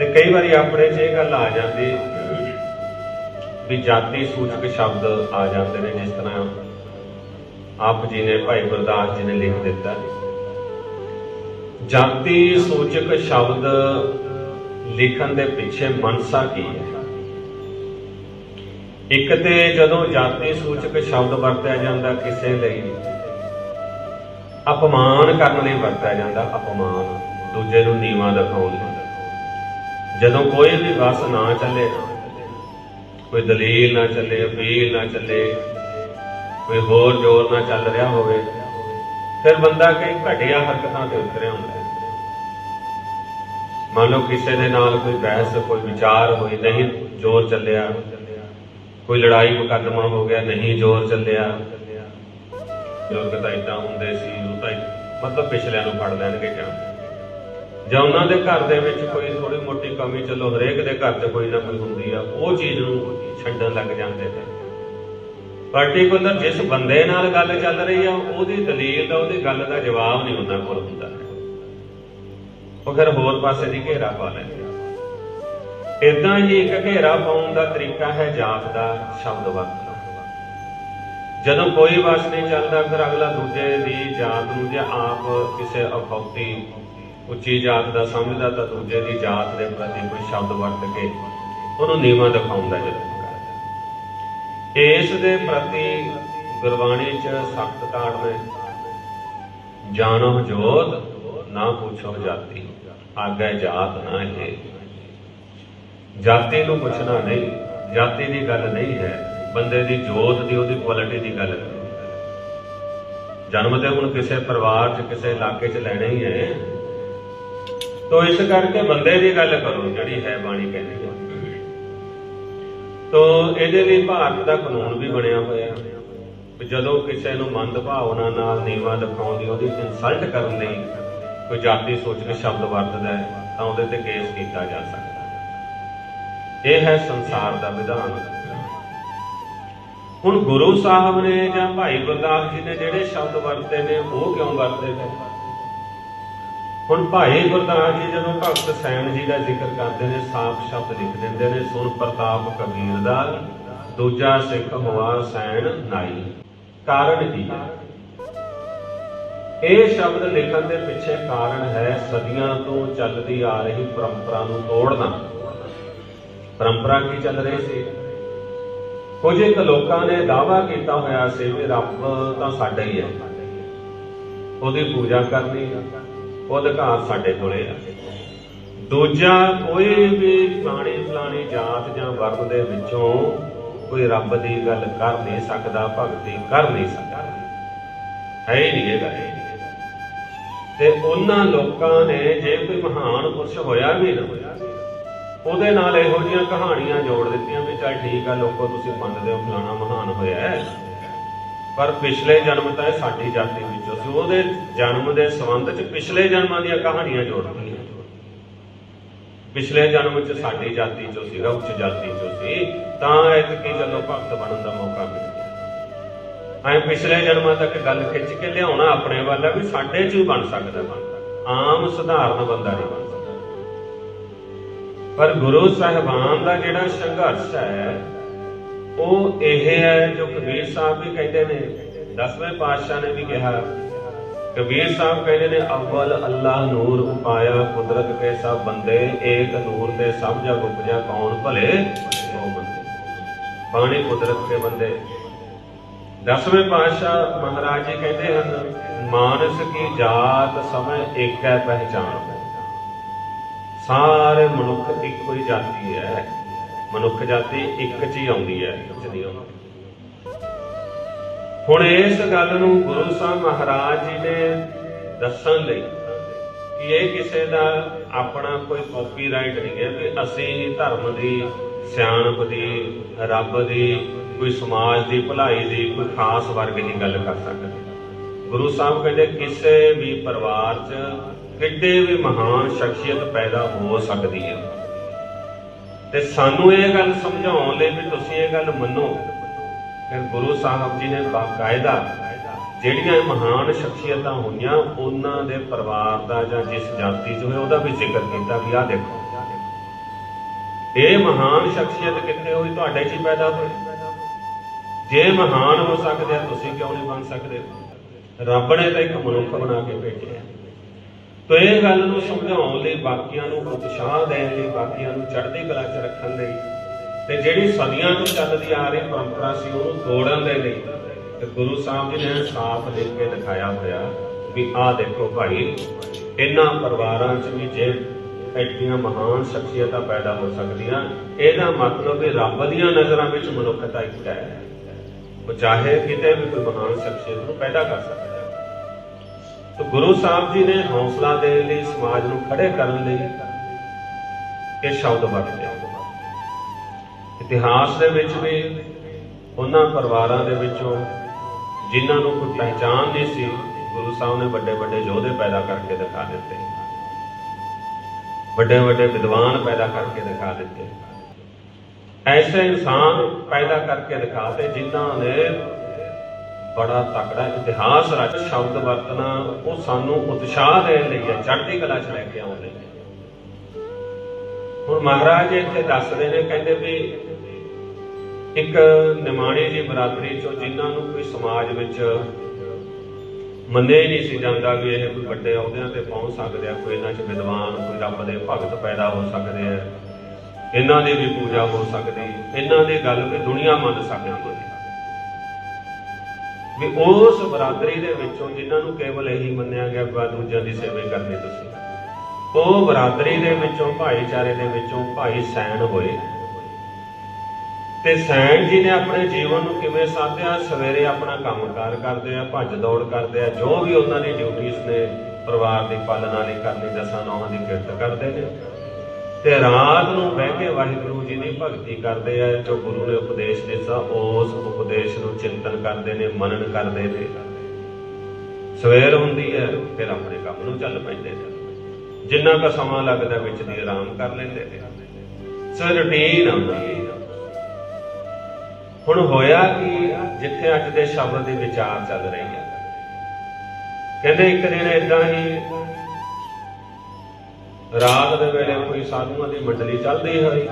ਤੇ ਕਈ ਵਾਰੀ ਆਪਣੇ 'ਚ ਇਹ ਗੱਲ ਆ ਜਾਂਦੀ, ਵੀ ਜਾਤੀ ਸੂਚਕ ਸ਼ਬਦ ਆ ਜਾਂਦੇ ਨੇ ਜਿਸ ਤਰ੍ਹਾਂ ਆਪ ਜੀ ਨੇ ਭਾਈ ਗੁਰਦਾਸ ਜੀ ਨੇ ਲਿਖ ਦਿੱਤਾ। ਜਾਤੀ ਸੂਚਕ ਸ਼ਬਦ ਲਿਖਣ ਦੇ ਪਿੱਛੇ ਮਨਸਾ ਕੀ ਹੈ? ਇੱਕ ਤੇ ਜਦੋਂ ਜਾਤੀ ਸੂਚਕ ਸ਼ਬਦ ਵਰਤਿਆ ਜਾਂਦਾ ਕਿਸੇ ਲਈ, ਅਪਮਾਨ ਕਰਨ ਲਈ ਵਰਤਿਆ ਜਾਂਦਾ ਅਪਮਾਨ, ਦੂਜੇ ਨੂੰ ਨੀਵਾਂ ਦਿਖਾਉਣ ਲਈ। ਜਦੋਂ ਕੋਈ ਵੀ ਵਸ ਨਾ ਚੱਲੇ ਨਾ ਕੋਈ ਦਲੀਲ ਨਾ ਚੱਲੇ, ਅਪੀਲ ਨਾ ਚੱਲੇ, ਕੋਈ ਹੋਰ ਜ਼ੋਰ ਨਾ ਚੱਲ ਰਿਹਾ ਹੋਵੇ, ਫਿਰ ਬੰਦਾ ਕਈ ਘਟੀਆ ਹਰਕਤਾਂ ਤੇ ਉਤਰਿਆ ਹੁੰਦਾ ਮੰਨ ਲਓ ਕਿਸੇ ਦੇ ਨਾਲ ਕੋਈ ਬਹਿਸ, ਕੋਈ ਵਿਚਾਰ ਹੋਈ, ਨਹੀਂ ਜ਼ੋਰ ਚੱਲਿਆ, ਕੋਈ ਲੜਾਈ ਮੁਕੱਦਮਾ ਹੋ ਗਿਆ, ਨਹੀਂ ਜ਼ੋਰ ਚੱਲਿਆ ਬਜ਼ੁਰਗ ਤਾਂ ਇਦਾਂ ਹੁੰਦੇ ਸੀ, ਉਹ ਤਾਂ ਮਤਲਬ ਪਿਛਲਿਆਂ ਨੂੰ ਫੜ ਲੈਣਗੇ ਜਾਂ ਜਾਂ ਉਹਨਾਂ ਦੇ ਘਰ ਦੇ ਵਿੱਚ ਕੋਈ ਥੋੜੀ ਮੋਟੀ ਕਮੀ, ਚਲੋ ਹਰੇਕ ਦੇ ਘਰ 'ਚ ਕੋਈ ਨਾ ਕੋਈ ਹੁੰਦੀ ਆ, ਉਹ ਚੀਜ਼ ਨੂੰ ਛੱਡਣ ਲੱਗ ਜਾਂਦੇ ਨੇ। ਪਾਰਟਿਕੂਲਰ ਜਿਸ ਬੰਦੇ ਨਾਲ ਗੱਲ ਚੱਲ ਰਹੀ ਆ, ਉਹਦੀ ਦਲੀਲ ਦਾ, ਉਹਦੀ ਗੱਲ ਦਾ ਜਵਾਬ ਨਹੀਂ ਉਹਨਾਂ ਕੋਲ ਹੁੰਦਾ ਉਹ ਫਿਰ ਹੋਰ ਪਾਸੇ ਦੀ ਘੇਰਾ ਪਾ ਲੈਂਦੇ ਆ। ਇਦਾਂ ਹੀ ਇੱਕ ਘੇਰਾ ਪਾਉਣ ਦਾ ਤਰੀਕਾ ਹੈ ਜਾਤ ਦਾ ਸ਼ਬਦ ਵਰਤਣਾ। ਜਦੋਂ ਕੋਈ ਵਸ ਨਹੀਂ ਚੱਲਦਾ, ਫਿਰ ਅਗਲਾ ਦੂਜੇ ਦੀ ਜਾਤ ਨੂੰ ਜਾਂ ਆਪ ਕਿਸੇ ਅਖੌਤੀ ਉੱਚੀ ਜਾਤ ਦਾ ਸਮਝਦਾ ਤਾਂ ਦੂਜੇ ਦੀ ਜਾਤ ਦੇ ਪ੍ਰਤੀ ਕੋਈ ਸ਼ਬਦ ਵਰਤ ਕੇ ਉਹਨੂੰ ਨੀਵਾਂ ਦਿਖਾਉਂਦਾ ਜਦੋਂ ਕਰਦਾ ਇਸ ਦੇ ਪ੍ਰਤੀ ਗੁਰਬਾਣੀ ਚ ਸਖਤ ਤਾੜ ਨੇ। ਜਾਣੋ ਜੋਤ, ਨਾ ਪੁੱਛੋ ਜਾਤੀ। ਆਗੇ ਜਾਤ ਨਾ ਹੈ। ਜਾਤੀ ਨੂੰ ਪੁੱਛਣਾ ਨਹੀਂ, ਜਾਤੀ ਦੀ ਗੱਲ ਨਹੀਂ ਹੈ। ਬੰਦੇ ਦੀ ਜੋਤ ਦੀ, ਉਹਦੀ ਕੁਆਲਿਟੀ ਦੀ ਗੱਲ ਹੈ ਜਨਮ ਤੇ ਹੁਣ ਕਿਸੇ ਪਰਿਵਾਰ 'ਚ, ਕਿਸੇ ਇਲਾਕੇ 'ਚ ਲੈਣਾ ਹੀ ਹੈ। ਤੋ ਇਸ ਕਰਕੇ ਬੰਦੇ ਦੀ ਗੱਲ ਕਰੋ, ਜਿਹੜੀ ਹੈ ਬਾਣੀ ਕਹਿੰਦੀ ਹੈ ਤੋ ਇਹਦੇ ਲਈ ਭਾਰਤ ਦਾ ਕਾਨੂੰਨ ਵੀ ਬਣਿਆ ਹੋਇਆ। ਜਦੋਂ ਕਿਸੇ ਨੂੰ ਮੰਦ ਭਾਵਨਾ ਨਾਲ ਨੀਵਾ ਦਿਖਾਉਣ ਦੀ ਉਹਦੀ ਇਨਸਲਟ ਕਰਨ ਲਈ ਕੋਈ ਜਾਤੀ ਸੋਚ ਕੇ ਸ਼ਬਦ ਵਰਤਦਾ ਹੈ, ਤਾਂ ਉਹਦੇ ਤੇ ਕੇਸ ਕੀਤਾ ਜਾ ਸਕਦਾ ਇਹ ਹੈ ਸੰਸਾਰ ਦਾ ਵਿਧਾਨ। ਹੁਣ ਗੁਰੂ ਸਾਹਿਬ ਨੇ ਜਾਂ ਭਾਈ ਗੁਰਦਾਸ ਜੀ ਨੇ ਜਿਹੜੇ ਸ਼ਬਦ ਵਰਤੇ ਨੇ, ਉਹ ਕਿਉਂ ਵਰਤੇ ਨੇ? ਹੁਣ ਭਾਈ ਗੁਰਦਾਸ ਜੀ ਜਦੋਂ ਭਗਤ ਸੈਣ ਜੀ ਦਾ ਜ਼ਿਕਰ ਕਰਦੇ ਨੇ ਸਾਫ਼ ਸ਼ਬਦ ਲਿਖ ਦਿੰਦੇ ਨੇ, ਸੁਣ ਪ੍ਰਤਾਪ ਕਬੀਰ ਦਾ, ਦੂਜਾ ਸਿੱਖ ਹੋਆ ਸੈਣ ਨਾਈ। ਕਾਰਨ ਕੀ ਹੈ? ਇਹ ਸ਼ਬਦ ਲਿਖਣ ਦੇ ਪਿੱਛੇ ਕਾਰਨ ਹੈ ਸਦੀਆਂ ਤੋਂ ਚੱਲਦੀ ਆ ਰਹੀ ਪਰੰਪਰਾ ਨੂੰ ਤੋੜਨਾ। ਪਰੰਪਰਾ ਕੀ ਚੱਲ ਰਹੀ ਸੀ? ਕੁਝ ਇੱਕ ਲੋਕਾਂ ਨੇ ਦਾਵਾ ਕੀਤਾ ਹੋਇਆ ਸੀ ਵੀ ਰੱਬ ਤਾਂ ਸਾਡਾ ਹੀ ਹੈ। ਉਹਦੀ ਪੂਜਾ ਕਰਨੀ ਉਹ ਅਧਿਕਾਰ ਸਾਡੇ ਕੋਲੇ ਆ। ਦੂਜਾ, ਕੋਈ ਵੀ ਫਲਾਣੀ ਫਲਾਣੀ ਜਾਤ ਜਾਂ ਵਰਗ ਦੇ ਵਿੱਚੋਂ ਕੋਈ ਰੱਬ ਦੀ ਗੱਲ ਕਰ ਨਹੀਂ ਸਕਦਾ, ਭਗਤੀ ਕਰ ਨਹੀਂ ਸਕਦਾ। ਹੈ ਹੀ ਨਹੀਂ ਇਹ ਗੱਲ ਤੇ ਉਹਨਾਂ ਲੋਕਾਂ ਨੇ ਜੇ ਕੋਈ ਮਹਾਨ ਪੁਰਸ਼ ਹੋਇਆ ਵੀ ਨਾ, ਉਹਦੇ ਨਾਲ ਇਹੋ ਜਿਹੀਆਂ ਕਹਾਣੀਆਂ ਜੋੜ ਦਿੱਤੀਆਂ ਵੀ ਚੱਲ ਠੀਕ ਆ, ਲੋਕੋ ਤੁਸੀਂ ਮੰਨਦੇ ਹੋ ਫਲਾਣਾ ਮਹਾਨ ਹੋਇਆ ਹੈ। ਪਰ ਪਿਛਲੇ ਜਨਮ ਤਾਂ ਇਹ ਸਾਡੀ ਜਾਤੀ ਵਿੱਚੋਂ ਸੀ। ਉਹਦੇ ਜਨਮ ਦੇ ਸੰਬੰਧ 'ਚ ਪਿਛਲੇ ਜਨਮਾਂ ਦੀਆਂ ਕਹਾਣੀਆਂ ਜੋੜਦੀਆਂ ਪਿਛਲੇ ਜਨਮ 'ਚ ਸਾਡੀ ਜਾਤੀ 'ਚੋਂ ਸੀਗਾ, ਉੱਚ ਜਾਤੀ 'ਚੋਂ ਸੀ। ਤਾਂ ਐਤਕੀ ਜਦੋਂ ਭਗਤ ਬਣਨ ਦਾ ਮੌਕਾ ਮਿਲ ਐ ਪਿਛਲੇ ਜਨਮਾਂ ਤੱਕ ਗੱਲ ਖਿੱਚ ਕੇ ਲਿਆਉਣਾ ਆਪਣੇ ਵੱਲ ਆ ਵੀ ਸਾਡੇ 'ਚ ਹੀ ਬਣ ਸਕਦਾ ਬੰਦਾ। ਆਮ ਸਧਾਰਨ ਬੰਦਾ ਨਹੀਂ ਬਣ ਸਕਦਾ। ਪਰ ਗੁਰੂ ਸਾਹਿਬਾਨ ਦਾ ਜਿਹੜਾ ਸੰਘਰਸ਼ ਹੈ ਉਹ ਇਹ ਹੈ ਜੋ ਕਬੀਰ ਸਾਹਿਬ ਵੀ ਕਹਿੰਦੇ ਨੇ, ਦਸਵੇਂ ਪਾਤਸ਼ਾਹ ਨੇ ਵੀ ਕਿਹਾ, ਕਬੀਰ ਸਾਹਿਬ ਕਹਿੰਦੇ ਨੇ, ਅਵਲ ਅੱਲਾਹ ਨੂਰ ਉਪਾਇਆ ਕੁਦਰਤ ਕੇ ਸਭ ਬੰਦੇ, ਏਕ ਨੂਰ ਤੇ ਸਭ ਜਗ ਉਪਜਾ ਕੌਣ ਭਲੇ? ਉਹ ਬੰਦੇ। ਬਾਣੀ ਕੁਦਰਤ ਦੇ ਬੰਦੇ। ਦਸਵੇਂ ਪਾਤਸ਼ਾਹ ਮਹਾਰਾਜ ਜੀ ਕਹਿੰਦੇ ਹਨ, ਮਾਨਸ ਕੀ ਜਾਤ ਸਮੇ ਏਕ ਹੈ ਪਹਿਚਾਨ ਸਾਰੇ ਮਨੁੱਖ ਇੱਕੋ ਹੀ ਜਾਤੀ ਹੈ। ਮਨੁੱਖ ਜਾਤੀ ਇੱਕ ਚ ਹੀ ਆਉਂਦੀ ਹੈ ਇੱਕ ਚ ਨਹੀਂ ਆਉਂਦੀ। ਹੁਣ ਇਸ ਗੱਲ ਨੂੰ ਗੁਰੂ ਸਾਹਿਬ ਮਹਾਰਾਜ ਜੀ ਨੇ ਦੱਸਣ ਲਈ ਕਿ ਇਹ ਕਿਸੇ ਦਾ ਆਪਣਾ ਕੋਈ ਕਾਪੀਰਾਈਟ ਨਹੀਂ ਹੈ ਵੀ ਅਸੀਂ ਹੀ ਧਰਮ ਦੀ, ਸਿਆਣਪ ਦੀ, ਰੱਬ ਦੀ, ਕੋਈ ਸਮਾਜ ਦੀ, ਭਲਾਈ ਦੀ ਕੋਈ ਖਾਸ ਵਰਗ ਦੀ ਗੱਲ ਕਰ ਸਕਦੇ। ਗੁਰੂ ਸਾਹਿਬ ਕਹਿੰਦੇ, ਕਿਸੇ ਵੀ ਪਰਿਵਾਰ 'ਚ ਕਿੱਡੇ ਵੀ ਮਹਾਨ ਸ਼ਖਸੀਅਤ ਪੈਦਾ ਹੋ ਸਕਦੀ ਹੈ। ਤੇ ਸਾਨੂੰ ਇਹ ਗੱਲ ਸਮਝਾਉਣ ਲਈ ਵੀ ਤੁਸੀਂ ਇਹ ਗੱਲ ਮੰਨੋ। ਫਿਰ ਗੁਰੂ ਸਾਹਿਬ ਜੀ ਨੇ ਬਾਕਾਇਦਾ ਜਿਹੜੀਆਂ ਮਹਾਨ ਸ਼ਖਸੀਅਤਾਂ ਹੋਈਆਂ, ਉਹਨਾਂ ਦੇ ਪਰਿਵਾਰ ਦਾ ਜਾਂ ਜਿਸ ਜਾਤੀ 'ਚ ਹੋਏ, ਉਹਦਾ ਵੀ ਜ਼ਿਕਰ ਕੀਤਾ ਵੀ ਆਹ ਦੇਖੋ। ਇਹ ਮਹਾਨ ਸ਼ਖਸੀਅਤ ਕਿੱਥੇ ਹੋਈ? ਤੁਹਾਡੇ 'ਚ ਹੀ ਪੈਦਾ ਹੋਈ। ਜੇ ਮਹਾਨ ਹੋ ਸਕਦੇ ਆ, ਤੁਸੀਂ ਕਿਉਂ ਨਹੀਂ ਬਣ ਸਕਦੇ? ਰੱਬ ਨੇ ਤਾਂ ਇੱਕ ਮਨੁੱਖ ਬਣਾ ਕੇ ਭੇਜਿਆ। ਤੋ ਇਹ ਗੱਲ ਨੂੰ ਸਮਝਾਉਣ ਲਈ ਬਾਕੀਆਂ ਨੂੰ ਉਤਸ਼ਾਹ ਦੇਣ ਲਈ, ਬਾਕੀਆਂ ਨੂੰ ਚੜ੍ਹਦੀ ਕਲਾ 'ਚ ਰੱਖਣ ਲਈ ਤੇ ਜਿਹੜੀ ਸਦੀਆਂ ਤੋਂ ਚੱਲਦੀ ਆ ਰਹੀ ਪਰੰਪਰਾ ਸੀ ਉਹਨੂੰ ਤੋੜਨ ਦੇ ਲਈ ਤੇ ਗੁਰੂ ਸਾਹਿਬ ਜੀ ਨੇ ਸਾਫ਼ ਲਿਖ ਕੇ ਦਿਖਾਇਆ ਹੋਇਆ ਵੀ ਆਹ ਦੇਖੋ ਭਾਈ, ਇਹਨਾਂ ਪਰਿਵਾਰਾਂ 'ਚ ਵੀ ਜੇ ਐਡੀਆਂ ਮਹਾਨ ਸ਼ਖਸੀਅਤਾਂ ਪੈਦਾ ਹੋ ਸਕਦੀਆਂ, ਇਹਦਾ ਮਤਲਬ ਵੀ ਰੱਬ ਦੀਆਂ ਨਜ਼ਰਾਂ ਵਿੱਚ ਮਨੁੱਖਤਾ ਇੱਕ ਹੈ। ਉਹ ਚਾਹੇ ਕਿਤੇ ਵੀ ਕੋਈ ਮਹਾਨ ਸ਼ਖਸੀਅਤ ਨੂੰ ਪੈਦਾ ਕਰ ਸਕਦਾ ਹੈ ਗੁਰੂ ਸਾਹਿਬ ਜੀ ਨੇ ਹੌਸਲਾ ਦੇਣ ਲਈ, ਸਮਾਜ ਨੂੰ ਖੜੇ ਕਰਨ ਲਈ ਇਹ ਸ਼ਬਦ ਵਰਤੇ ਇਤਿਹਾਸ ਦੇ ਵਿੱਚ ਵੀ, ਉਹਨਾਂ ਪਰਿਵਾਰਾਂ ਦੇ ਵਿੱਚੋਂ ਜਿਨ੍ਹਾਂ ਨੂੰ ਕੋਈ ਪਹਿਚਾਨ ਨਹੀਂ ਸੀ, ਗੁਰੂ ਸਾਹਿਬ ਨੇ ਵੱਡੇ ਵੱਡੇ ਯੋਧੇ ਪੈਦਾ ਕਰਕੇ ਦਿਖਾ ਦਿੱਤੇ। ਵੱਡੇ ਵੱਡੇ ਵਿਦਵਾਨ ਪੈਦਾ ਕਰਕੇ ਦਿਖਾ ਦਿੱਤੇ। ਐਸੇ ਇਨਸਾਨ ਪੈਦਾ ਕਰਕੇ ਦਿਖਾਤੇ ਜਿਨ੍ਹਾਂ ਨੇ ਬੜਾ ਤਕੜਾ ਇਤਿਹਾਸ ਰਚ ਸ਼ਬਦ ਵਰਤਣਾ, ਉਹ ਸਾਨੂੰ ਉਤਸ਼ਾਹ ਦੇਣ ਲਈ ਹੈ ਚੜ੍ਹਦੀ ਕਲਾ ਚ ਲੈ ਕੇ ਆਉਣ ਲਈ। ਹੁਣ ਮਹਾਰਾਜ ਇੱਥੇ ਦੱਸਦੇ ਨੇ, ਕਹਿੰਦੇ ਵੀ ਇੱਕ ਨਿਮਾਣੀ ਜੀ ਬਰਾਦਰੀ ਚੋਂ ਜਿਨ੍ਹਾਂ ਨੂੰ ਕੋਈ ਸਮਾਜ ਵਿੱਚ ਮੰਨਿਆ ਹੀ ਨਹੀਂ ਸੀ ਜਾਂਦਾ ਵੀ ਇਹ ਕੋਈ ਵੱਡੇ ਅਹੁਦਿਆਂ ਤੇ ਪਹੁੰਚ ਸਕਦੇ ਆ, ਕੋਈ ਇਹਨਾਂ 'ਚ ਵਿਦਵਾਨ, ਕੋਈ ਰੱਬ ਦੇ ਭਗਤ ਪੈਦਾ ਹੋ ਸਕਦੇ ਆ, ਇਹਨਾਂ ਦੀ ਵੀ ਪੂਜਾ ਹੋ ਸਕਦੀ, ਇਹਨਾਂ ਦੀ ਗੱਲ ਵੀ ਦੁਨੀਆ ਮੰਨ ਸਕਦੀ ਵੀ ਉਸ ਬਰਾਦਰੀ ਦੇ ਵਿੱਚੋਂ ਜਿਨ੍ਹਾਂ ਨੂੰ ਕੇਵਲ ਇਹੀ ਮੰਨਿਆ ਗਿਆ ਵੀ ਦੂਜਿਆਂ ਦੀ ਸੇਵਾ ਹੀ ਕਰਨੀ ਤੁਸੀਂ, ਉਹ ਬਰਾਦਰੀ ਦੇ ਵਿੱਚੋਂ, ਭਾਈਚਾਰੇ ਦੇ ਵਿੱਚੋਂ ਭਾਈ ਸੈਣ ਹੋਏ। ਤੇ ਸੈਣ ਜੀ ਨੇ ਆਪਣੇ ਜੀਵਨ ਨੂੰ ਕਿਵੇਂ ਸਾਧਿਆ? ਸਵੇਰੇ ਆਪਣਾ ਕੰਮਕਾਰ ਕਰਦੇ ਆ, ਭੱਜ ਦੌੜ ਕਰਦੇ ਆ, ਜੋ ਵੀ ਉਹਨਾਂ ਦੀ ਡਿਊਟੀਆਂ ਨੇ, ਪਰਿਵਾਰ ਦੀ ਪਾਲਣਾ ਲਈ ਕਰਨੀ, ਦਸਾਂ ਨੌਹਾਂ ਦੀ ਕਿਰਤ ਕਰਦੇ ਨੇ। ਤੇ ਰਾਤ ਨੂੰ ਬਹਿ ਕੇ ਵਾਹਿਗੁਰੂ ਜੀ ਦੀ ਭਗਤੀ ਕਰਦੇ ਆ, ਜੋ ਗੁਰੂ ਨੇ ਉਪਦੇਸ਼ ਦਿੱਤਾ ਉਸ ਉਪਦੇਸ਼ ਨੂੰ ਚਿੰਤਨ ਕਰਦੇ ਨੇ ਮਨਨ ਕਰਦੇ ਨੇ। ਸਵੇਰ ਹੁੰਦੀ ਹੈ, ਫਿਰ ਆਪਣੇ ਕੰਮ ਨੂੰ ਚੱਲ ਪੈਂਦੇ ਨੇ। ਜਿੰਨਾ ਕੁ ਸਮਾਂ ਲੱਗਦਾ ਵਿੱਚ ਦੀ ਆਰਾਮ ਕਰ ਲੈਂਦੇ ਨੇ। ਸੋ ਰੁਟੀਨ ਆਉਂਦੀ ਹੈ। ਹੁਣ ਹੋਇਆ ਕਿ, ਜਿੱਥੇ ਅੱਜ ਦੇ ਸ਼ਬਦ ਦੇ ਵਿਚਾਰ ਚੱਲ ਰਹੇ ਆ ਕਹਿੰਦੇ ਇੱਕ ਦਿਨ ਇਦਾਂ ਹੀ ਰਾਤ ਦੇ ਵੇਲੇ ਕੋਈ ਸਾਧੂਆਂ ਦੀ ਮੰਡਲੀ ਚੱਲਦੀ ਹੋਈ।